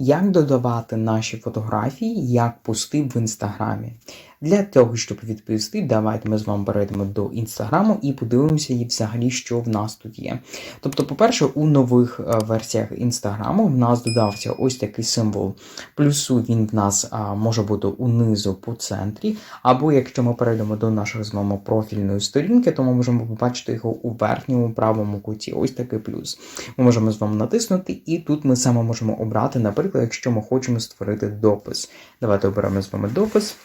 Як додавати наші фотографії як пости в інстаграмі? Для того, щоб відповісти, давайте ми з вами перейдемо до інстаграму і подивимося, і взагалі, що в нас тут є. Тобто, по-перше, у нових е, версіях інстаграму в нас додався ось такий символ. Плюсу він в нас а, може бути унизу по центрі. Або якщо ми перейдемо до нашої з вами профільної сторінки, то ми можемо побачити його у верхньому правому куті. Ось такий плюс. Ми можемо з вами натиснути, і тут ми саме можемо обрати, наприклад, якщо ми хочемо створити допис. Давайте оберемо з вами допис.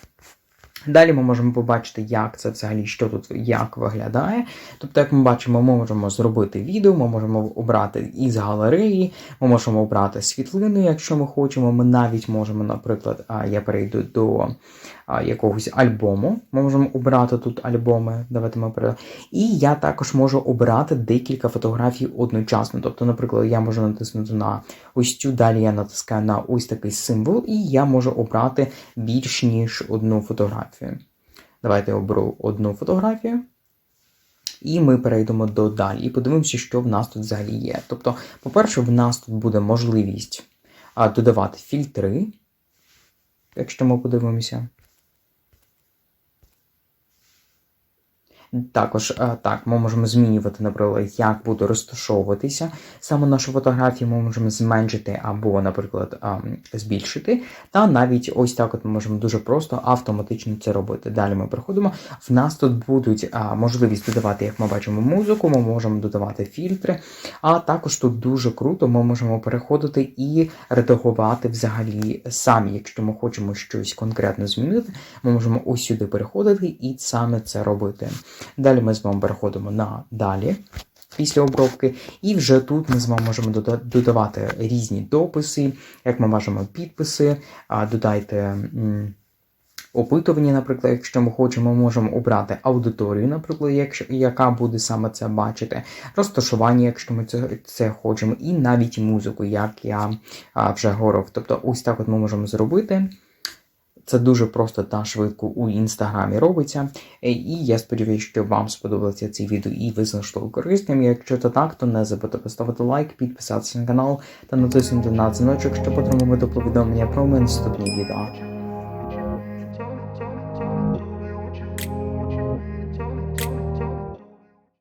Далі ми можемо побачити, як це взагалі, що тут як виглядає. Тобто, як ми бачимо, ми можемо зробити відео, ми можемо обрати із галереї, ми можемо обрати світлини, якщо ми хочемо. Ми навіть можемо, наприклад, я перейду до якогось альбому. Ми можемо обрати тут альбоми. Давайте ми перейдемо. І я також можу обрати декілька фотографій одночасно. Тобто, наприклад, я можу натиснути на ось цю, далі я натискаю на ось такий символ, і я можу обрати більш ніж одну фотографію. Давайте я оберу одну фотографію. І ми перейдемо до далі і подивимося, що в нас тут взагалі є. Тобто, по-перше, в нас тут буде можливість додавати фільтри, якщо ми подивимося. Також е, так, ми можемо змінювати, наприклад, як буде розташовуватися саме нашу фотографію, ми можемо зменшити або, наприклад, ем, збільшити. Та навіть ось так от ми можемо дуже просто автоматично це робити. Далі ми приходимо. В нас тут будуть можливість додавати, як ми бачимо, музику, ми можемо додавати фільтри. А також тут дуже круто, ми можемо переходити і редагувати взагалі самі, якщо ми хочемо щось конкретно змінити, ми можемо ось сюди переходити і саме це робити. Далі ми з вами переходимо на далі. Після обробки, і вже тут ми з вами можемо додавати різні дописи, як ми бачимо, підписи, додайте опитування, наприклад, якщо ми хочемо, ми можемо обрати аудиторію, наприклад, якщо, яка буде саме це бачити, розташування, якщо ми це, це хочемо, і навіть музику, як я вже говорив. Тобто, ось так от ми можемо зробити. Це дуже просто та швидко у інстаграмі робиться. Е, І я сподіваюся, що вам сподобалося це відео і ви знайшли корисним. Якщо то так, то не забудьте поставити лайк, підписатися на канал та натиснути на дзвіночок, щоб отримувати повідомлення про мої наступні відео.